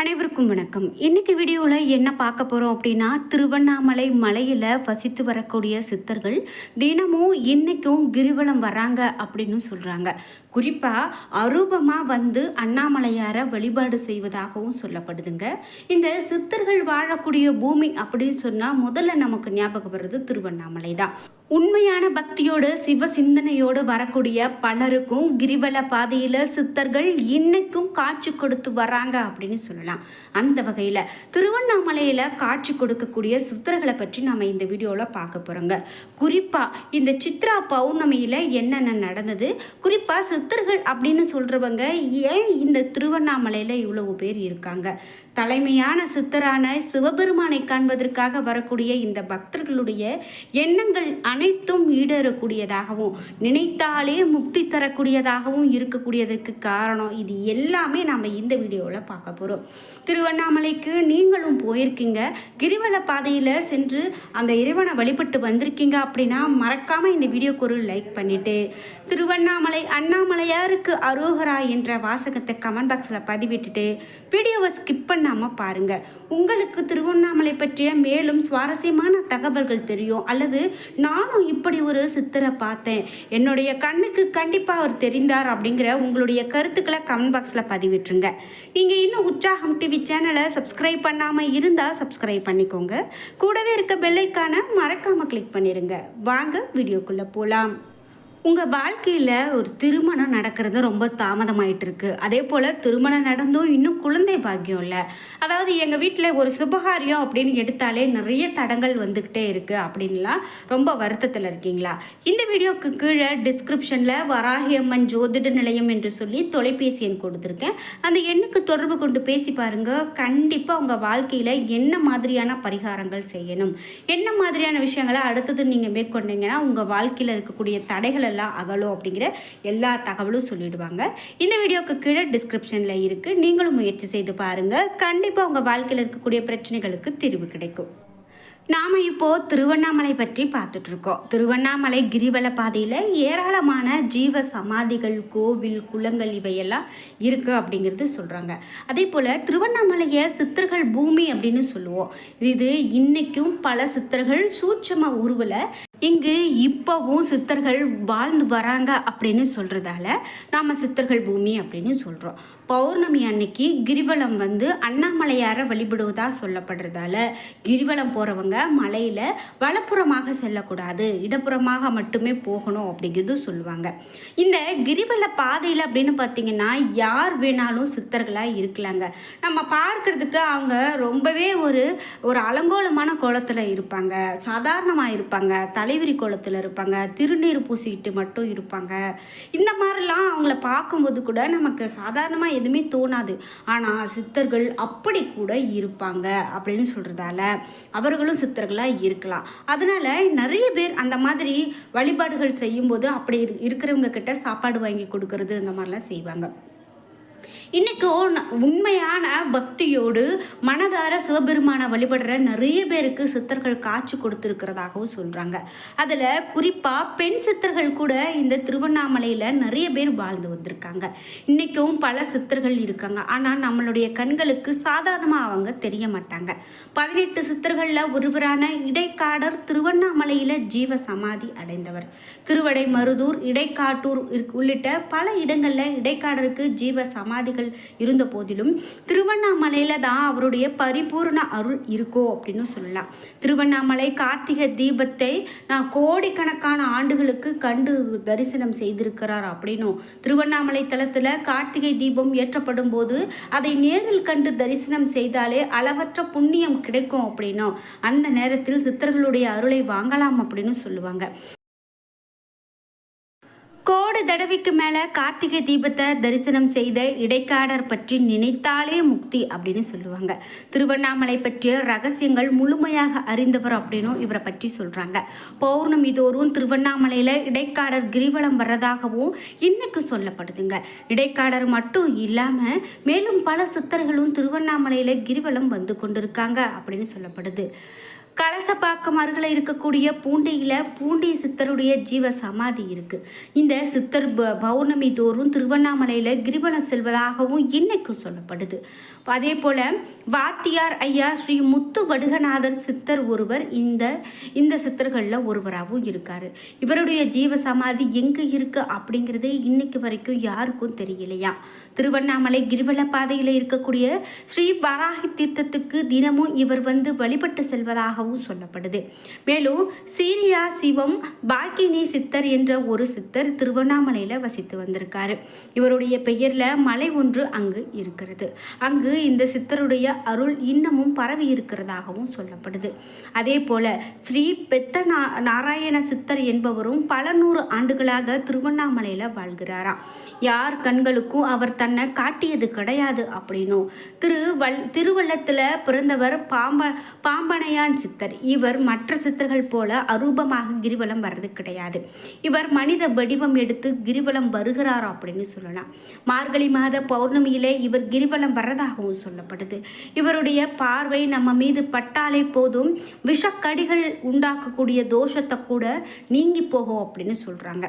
அனைவருக்கும் வணக்கம். இன்னைக்கு வீடியோவில் என்ன பார்க்க போகிறோம் அப்படின்னா திருவண்ணாமலை மலையில் வசித்து வரக்கூடிய சித்தர்கள் தினமும் இன்றைக்கும் கிரிவலம் வராங்க அப்படின்னு சொல்கிறாங்க குறிப்பாக அரூபமாக வந்து அண்ணாமலையாரை வழிபாடு செய்வதாகவும் சொல்லப்படுதுங்க. இந்த சித்தர்கள் வாழக்கூடிய பூமி அப்படின்னு சொன்னால் முதல்ல நமக்கு ஞாபகம் வர்றது திருவண்ணாமலை தான் உண்மையான பக்தியோடு சிவ சிந்தனையோடு வரக்கூடிய பலருக்கும் கிரிவல பாதையில் சித்தர்கள் இன்னைக்கும் காட்சி கொடுத்து வராங்க அப்படின்னு சொல்லலாம். அந்த வகையில் திருவண்ணாமலையில் காட்சி கொடுக்கக்கூடிய சித்தர்களை பற்றி நாம் இந்த வீடியோவில் பார்க்க போகிறோங்க குறிப்பாக இந்த சித்ரா பௌர்ணமியில் என்னென்ன நடந்தது? குறிப்பாக சித்தர்கள் அப்படின்னு சொல்கிறவங்க ஏன் இந்த திருவண்ணாமலையில் இவ்வளவு பேர் இருக்காங்க? தலைமையான சித்தரான சிவபெருமானை காண்பதற்காக வரக்கூடிய இந்த பக்தர்களுடைய எண்ணங்கள் அனைத்தும் ஈடேறக்கூடியதாகவும் நினைத்தாலே முக்தி தரக்கூடியதாகவும் இருக்கக்கூடியதற்கு காரணம். இது எல்லாமே நம்ம இந்த வீடியோவில் பார்க்க போகிறோம் திருவண்ணாமலைக்கு நீங்களும் போயிருக்கீங்க. கிரிவல பாதையில் சென்று அந்த இறைவனை வழிபட்டு வந்திருக்கீங்க அப்படின்னா மறக்காமல் இந்த வீடியோக்கு ஒரு லைக் பண்ணிவிட்டு திருவண்ணாமலை அண்ணாமலையாருக்கு அரோகரா என்ற வாசகத்தை கமெண்ட் பாக்ஸில் பதிவிட்டுட்டு வீடியோவை ஸ்கிப் பண்ண நாம் பாருங்கள் உங்களுக்கு திருவண்ணாமலை பற்றிய மேலும் சுவாரஸ்யமான தகவல்கள் தெரியும். அல்லது நானும் இப்படி ஒரு சித்தரை பார்த்தேன். என்னுடைய கண்ணுக்கு கண்டிப்பாக அவர் தெரிந்தார் அப்படிங்கிற உங்களுடைய கருத்துக்களை கமெண்ட் பாக்ஸில் பதிவிட்டுருங்க. நீங்கள் இன்னும் உற்சாகம் டிவி சேனலை சப்ஸ்கிரைப் பண்ணாமல் இருந்தால் சப்ஸ்கிரைப் பண்ணிக்கோங்க. கூடவே இருக்க பெல்லைக்கான மறக்காமல் கிளிக் பண்ணிடுங்க வாங்க வீடியோக்குள்ளே போகலாம் உங்கள் வாழ்க்கையில் ஒரு திருமணம் நடக்கிறது ரொம்ப தாமதமாயிட்டு இருக்கு அதே போல் திருமணம் நடந்தும் இன்னும் குழந்தை பாக்கியம் இல்லை. அதாவது எங்கள் வீட்டில் ஒரு சுபகாரியம் அப்படின்னு எடுத்தாலே நிறைய தடங்கள் வந்துக்கிட்டே இருக்குது அப்படின்லாம் ரொம்ப வருத்தத்தில் இருக்கீங்களா? இந்த வீடியோக்கு கீழே டிஸ்கிரிப்ஷனில் வராகியம்மன் ஜோதிட நிலையம் என்று சொல்லி தொலைபேசி எண் கொடுத்துருக்கேன். அந்த எண்ணுக்கு தொடர்பு கொண்டு பேசி பாருங்க. கண்டிப்பாக உங்கள் வாழ்க்கையில் என்ன மாதிரியான பரிகாரங்கள் செய்யணும்? என்ன மாதிரியான விஷயங்களை அடுத்தது நீங்கள் மேற்கொண்டீங்கன்னா உங்கள் வாழ்க்கையில் இருக்கக்கூடிய தடைகள் எல்லாம் அகலும் அப்படிங்கிற எல்லா தகவலும் சொல்லிடுவாங்க. இந்த வீடியோக்கு கீழே டிஸ்கிரிப்ஷனில் இருக்குது நீங்களும் முயற்சி செய்து பாருங்கள் கண்டிப்பாக உங்கள் வாழ்க்கையில் இருக்கக்கூடிய பிரச்சனைகளுக்கு தீர்வு கிடைக்கும். நாம் இப்போது திருவண்ணாமலை பற்றி பார்த்துட்ருக்கோம் திருவண்ணாமலை கிரிவல பாதையில் ஏராளமான ஜீவ சமாதிகள் கோவில் குளங்கள் இவையெல்லாம் இருக்குது அப்படிங்கிறது சொல்கிறாங்க அதே போல் திருவண்ணாமலையை சித்தர்கள் பூமி அப்படின்னு சொல்லுவோம். இது இன்னைக்கும் பல சித்தர்கள் சூட்சம உருவில் இங்கு இப்போவும் சித்தர்கள் வாழ்ந்து வராங்க அப்படின்னு சொல்கிறதால நாம் சித்தர்கள் பூமி அப்படின்னு சொல்கிறோம் பௌர்ணமி அன்னைக்கு கிரிவலம் வந்து அண்ணாமலையாரை வழிபடுவதாக சொல்லப்படுறதால கிரிவலம் போகிறவங்க மலையில் வலப்புறமாக செல்லக்கூடாது இடப்புறமாக மட்டுமே போகணும் அப்படிங்கிறது சொல்லுவாங்க. இந்த கிரிவல பாதையில் அப்படின்னு பார்த்தீங்கன்னா யார் வேணாலும் சித்தர்களாக இருக்கலாங்க. நம்ம பார்க்கறதுக்கு அவங்க ரொம்பவே ஒரு ஒரு அலங்கோலமான கோலத்தில் இருப்பாங்க. சாதாரணமாக இருப்பாங்க. தலைவிரி கோலத்தில் இருப்பாங்க. திருநீர் பூசிக்கிட்டு மட்டும் இருப்பாங்க. இந்த மாதிரிலாம் அவங்கள பார்க்கும்போது கூட நமக்கு சாதாரணமாக எதுவுமே தோணாது. ஆனால் சித்தர்கள் அப்படி கூட இருப்பாங்க அப்படின்னு சொல்கிறதால அவர்களும் சித்தர்களாக இருக்கலாம். அதனால் நிறைய பேர் அந்த மாதிரி வழிபாடுகள் செய்யும்போது அப்படி இருக்கிறவங்க கிட்ட சாப்பாடு வாங்கி கொடுக்கறது இந்த மாதிரிலாம் செய்வாங்க. இன்றைக்கும் உண்மையான பக்தியோடு மனதார சிவபெருமானை வழிபடுற நிறைய பேருக்கு சித்தர்கள் காட்சி கொடுத்துருக்கிறதாகவும் சொல்கிறாங்க அதில் குறிப்பாக பெண் சித்தர்கள் கூட இந்த திருவண்ணாமலையில் நிறைய பேர் வாழ்ந்து வந்திருக்காங்க. இன்றைக்கும் பல சித்தர்கள் இருக்காங்க. ஆனால் நம்மளுடைய கண்களுக்கு சாதாரணமாக அவங்க தெரிய மாட்டாங்க. பதினெட்டு சித்தர்களில் ஒருவரான இடைக்காடர் திருவண்ணாமலையில் ஜீவ சமாதி அடைந்தவர். திருவடை மருதூர் இடைக்காட்டூர் உள்ளிட்ட பல இடங்களில் இடைக்காடருக்கு ஜீவ சமாதிகள் இருந்த போதிலும் திருவண்ணாமலையில் தான் அவருடைய பரிபூர்ண அருள் இருக்கோ அப்படின்னு சொல்லலாம். திருவண்ணாமலை கார்த்திகை தீபத்தை நான் கோடிக்கணக்கான ஆண்டுகளுக்கு கண்டு தரிசனம் செய்திருக்கிறார் அப்படின்னும் திருவண்ணாமலை தளத்தில் கார்த்திகை தீபம் ஏற்றப்படும் போது அதை நேரில் கண்டு தரிசனம் செய்தாலே அளவற்ற புண்ணியம் கிடைக்கும் அப்படின்னும் அந்த நேரத்தில் சித்தர்களுடைய அருளை வாங்கலாம் அப்படின்னு சொல்லுவாங்க. கோடி தடவைக்கு மேலே கார்த்திகை தீபத்தை தரிசனம் செய்த இடைக்காடர் பற்றி நினைத்தாலே முக்தி அப்படின்னு சொல்லுவாங்க. திருவண்ணாமலை பற்றிய ரகசியங்கள் முழுமையாக அறிந்தவர் அப்படின்னும் இவரை பற்றி சொல்கிறாங்க பௌர்ணமி தோறும் திருவண்ணாமலையில் இடைக்காடர் கிரிவலம் வர்றதாகவும் இன்னைக்கு சொல்லப்படுதுங்க. இடைக்காடர் மட்டும் இல்லாமல் மேலும் பல சித்தர்களும் திருவண்ணாமலையில் கிரிவலம் வந்து கொண்டிருக்காங்க அப்படின்னு சொல்லப்படுது. கலசப்பாக்கம் அருகில் இருக்கக்கூடிய பூண்டியில் பூண்டி சித்தருடைய ஜீவ சமாதி இருக்குது இந்த சித்தர் ப- பௌர்ணமி தோறும் திருவண்ணாமலையில் கிரிவலம் செல்வதாகவும் இன்னைக்கும் சொல்லப்படுது. அதே போல் வாத்தியார் ஐயா ஸ்ரீ முத்து வடுகநாதர் சித்தர் ஒருவர் இந்த இந்த சித்தர்களில் ஒருவராகவும் இருக்கார். இவருடைய ஜீவ சமாதி எங்கே இருக்குது அப்படிங்கிறது இன்னைக்கு வரைக்கும் யாருக்கும் தெரியலையா? திருவண்ணாமலை கிரிவல பாதையில் இருக்கக்கூடிய ஸ்ரீ வராகி தீர்த்தத்துக்கு தினமும் இவர் வந்து வழிபட்டு செல்வதாகவும் சொல்லப்படுது. மேலும் சீரியா சிவம் பாக்கினி சித்தர் என்ற ஒரு சித்தர் திருவண்ணாமலையில் வசித்து வந்திருக்காரு. இவருடைய பெயரில் மலை ஒன்று அங்கு இருக்கிறது. அங்கு இந்த சித்தருடைய அருள் இன்னமும் பரவி இருக்கிறதாகவும் சொல்லப்படுது. அதே போல ஸ்ரீ பெத்த நாராயண சித்தர் என்பவரும் பல நூறு ஆண்டுகளாக திருவண்ணாமலையில் வாழ்கிறாராம் யார் கண்களுக்கும் அவர் தன்னை காட்டியது கிடையாது அப்படின்னும் திருவல் திருவள்ளத்தில் பிறந்தவர் பாம்ப பாம்பனையான் சித்தர் சித்தர். இவர் மற்ற சித்தர்கள் போல அரூபமாக கிரிவலம் வர்றது கிடையாது. இவர் மனித வடிவம் எடுத்து கிரிவலம் வருகிறார் அப்படின்னு சொல்லலாம். மார்கழி மாத பௌர்ணமியிலே இவர் கிரிவலம் வர்றதாகவும் சொல்லப்படுது. இவருடைய பார்வை நம்ம மீது பட்டாலே போதும். விஷக்கடிகள் உண்டாக்கக்கூடிய தோஷத்தை கூட நீங்கி போகும் அப்படின்னு சொல்கிறாங்க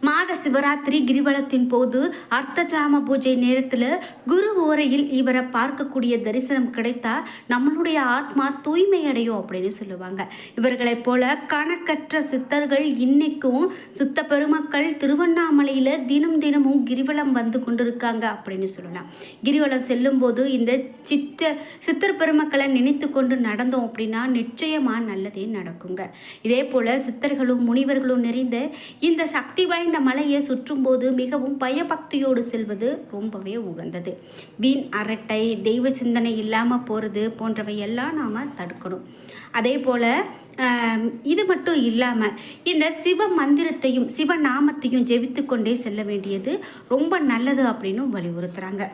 மாத சிவராத்திரி கிரிவலத்தின் போது அர்த்தஜாம பூஜை நேரத்தில் குரு ஓரையில் இவரை பார்க்கக்கூடிய தரிசனம் கிடைத்தா நம்மளுடைய ஆத்மா தூய்மை அடையும் அப்படின்னு சொல்லுவாங்க. இவர்களைப் போல கணக்கற்ற சித்தர்கள் இன்னைக்கும் சித்த பெருமக்கள் திருவண்ணாமலையில் தினம் தினமும் கிரிவலம் வந்து கொண்டிருக்காங்க அப்படின்னு சொல்லலாம். கிரிவலம் செல்லும்போது இந்த சித்த சித்தர் பெருமக்களை நினைத்து கொண்டு நடந்தோம் அப்படின்னா நிச்சயமாக நல்லதே நடக்குங்க. இதே போல சித்தர்களும் முனிவர்களும் நிறைந்த இந்த சக்தி வாய்ந்த மலையை சுற்றும்போது மிகவும் பயபக்தியோடு செல்வது ரொம்பவே உகந்தது. வீண் அரட்டை தெய்வ சிந்தனை இல்லாமல் போகிறது போன்றவை எல்லாம் நாம் தடுக்கணும். அதே போல் இது மட்டும் இல்லாமல் இந்த சிவ மந்திரத்தையும் சிவ நாமத்தையும் ஜெபித்து கொண்டே செல்ல வேண்டியது ரொம்ப நல்லது அப்படின்னு வலியுறுத்துகிறாங்க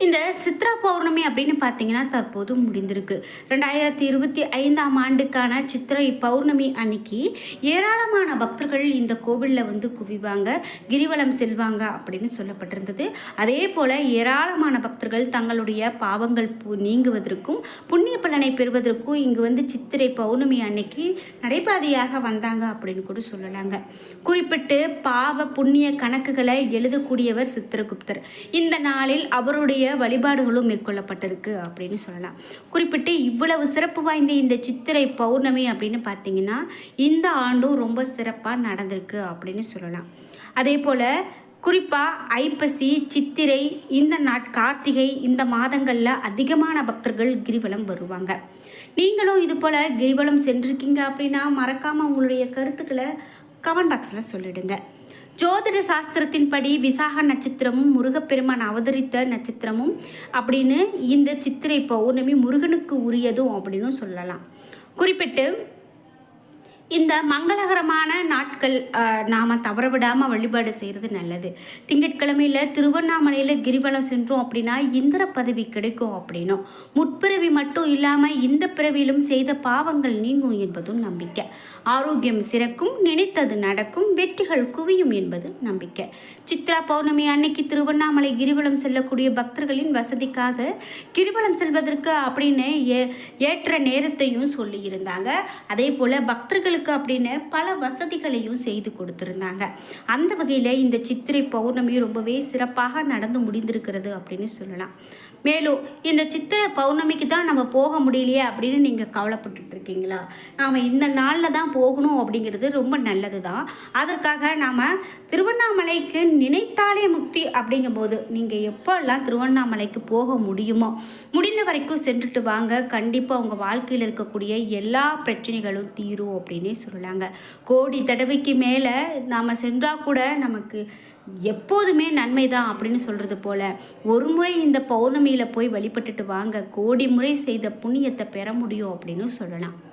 இந்த சித்ரா பௌர்ணமி அப்படின்னு பார்த்தீங்கன்னா தற்போது முடிந்திருக்கு. ரெண்டாயிரத்தி இருபத்தி ஐந்தாம் ஆண்டுக்கான சித்திரை பௌர்ணமி அன்னைக்கு ஏராளமான பக்தர்கள் இந்த கோவிலில் வந்து குவிவாங்க கிரிவலம் செல்வாங்க அப்படின்னு சொல்லப்பட்டிருந்தது. அதே போல் ஏராளமான பக்தர்கள் தங்களுடைய பாவங்கள் பு- நீங்குவதற்கும் புண்ணிய பலனை பெறுவதற்கும் இங்கு வந்து சித்திரை பௌர்ணமி அன்னைக்கு நடைபாதையாக வந்தாங்க அப்படின்னு கூட சொல்லலாங்க. குறிப்பிட்டு பாவ புண்ணிய கணக்குகளை எழுதக்கூடியவர் சித்திரகுப்தர். இந்த நாளில் அவருடைய வழிபாடுகளும் மேற்கொள்ளப்பட்டிருக்கு அப்படின்னு சொல்லலாம். குறிப்பிட்டு இவ்வளவு சிறப்பு வாய்ந்த இந்த சித்திரை பௌர்ணமி அப்படின்னு பார்த்தீங்கன்னா இந்த ஆண்டும் ரொம்ப சிறப்பாக நடந்திருக்கு அப்படின்னு சொல்லலாம். அதே போல் குறிப்பாக ஐப்பசி சித்திரை இந்த நாட் கார்த்திகை இந்த மாதங்களில் அதிகமான பக்தர்கள் கிரிவலம் வருவாங்க. நீங்களும் இது போல் கிரிவலம் சென்றிருக்கீங்க அப்படின்னா மறக்காமல் உங்களுடைய கருத்துக்களை கமெண்ட் பாக்ஸில் சொல்லிடுங்க. ஜோதிட சாஸ்திரத்தின்படி விசாக நட்சத்திரமும் முருகப்பெருமான் அவதரித்த நட்சத்திரமும் அப்படின்னு இந்த சித்திரை பௌர்ணமி முருகனுக்கு உரியதும் அப்படின்னு சொல்லலாம். குறிப்பிட்டு இந்த மங்களகரமான நாட்கள் நாம் தவற விடாமல் வழிபாடு செய்கிறது நல்லது. திங்கட்கிழமையில் திருவண்ணாமலையில் கிரிவலம் சென்றோம் அப்படின்னா இந்திர பதவி கிடைக்கும் அப்படின்னும். முற்பிறவி மட்டும் இல்லாமல் இந்த பிறவியிலும் செய்த பாவங்கள் நீங்கும் என்பதும் நம்பிக்கை. ஆரோக்கியம் சிறக்கும் நினைத்தது நடக்கும் வெற்றிகள் குவியும் என்பது நம்பிக்கை. சித்ரா பௌர்ணமி அன்னைக்கு திருவண்ணாமலை கிரிவலம் செல்லக்கூடிய பக்தர்களின் வசதிக்காக கிரிவலம் செல்வதற்கு அப்படின்னு ஏ ஏற்ற நேரத்தையும் சொல்லியிருந்தாங்க. அதே போல் பக்தர்களுக்கு அப்படின்னு பல வசதிகளையும் செய்து கொடுத்துருந்தாங்க. அந்த வகையில் இந்த சித்திரை பௌர்ணமி ரொம்பவே சிறப்பாக நடந்து முடிந்திருக்கிறது அப்படின்னு சொல்லலாம். மேலும் இந்த சித்திரை பௌர்ணமிக்கு தான் நம்ம போக முடியலையே அப்படின்னு நீங்கள் கவலைப்பட்டுட்டு இருக்கீங்களா நாம் இந்த நாளில் தான் போகணும் அப்படிங்கிறது ரொம்ப நல்லது தான். அதற்காக நாம் திருவண்ணாமலைக்கு நினைத்தாலே முக்தி அப்படிங்கும்போது நீங்கள் எப்போல்லாம் திருவண்ணாமலைக்கு போக முடியுமோ முடிந்த வரைக்கும் சென்றுட்டு வாங்க. கண்டிப்பாக உங்கள் வாழ்க்கையில் இருக்கக்கூடிய எல்லா பிரச்சனைகளும் தீரும் அப்படின்னே சொல்லலாங்க. கோடி தடவைக்கு மேலே நாம் சென்றால் கூட நமக்கு எப்போதுமே நன்மை தான் அப்படின்னு சொல்கிறது போல். ஒரு முறை இந்த பௌர்ணமியில் போய் வழிபட்டுட்டு வாங்க. கோடி முறை செய்த புண்ணியத்தை பெற முடியும் அப்படின்னு சொல்லலாம்.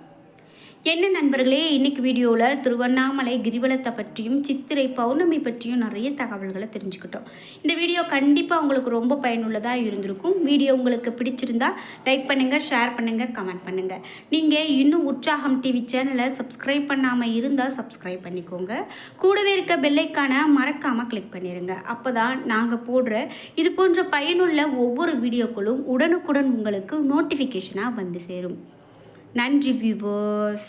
என்ன நண்பர்களே இன்னைக்கு வீடியோவில் திருவண்ணாமலை கிரிவலத்தை பற்றியும் சித்திரை பௌர்ணமி பற்றியும் நிறைய தகவல்களை தெரிஞ்சுக்கிட்டோம். இந்த வீடியோ கண்டிப்பாக உங்களுக்கு ரொம்ப பயனுள்ளதாக இருந்திருக்கும். வீடியோ உங்களுக்கு பிடிச்சிருந்தா லைக் பண்ணுங்கள் ஷேர் பண்ணுங்கள் கமெண்ட் பண்ணுங்கள் நீங்கள் இன்னும் உற்சாகம் டிவி சேனலை சப்ஸ்கிரைப் பண்ணாமல் இருந்தால் சப்ஸ்கிரைப் பண்ணிக்கோங்க. கூடவே இருக்க பெல்லைக்கான மறக்காமல் கிளிக் பண்ணிடுங்க அப்போ தான் நாங்கள் போடுற இது போன்ற பயனுள்ள ஒவ்வொரு வீடியோக்களும் உடனுக்குடன் உங்களுக்கு நோட்டிஃபிகேஷனாக வந்து சேரும். நன்றி வியூவர்ஸ்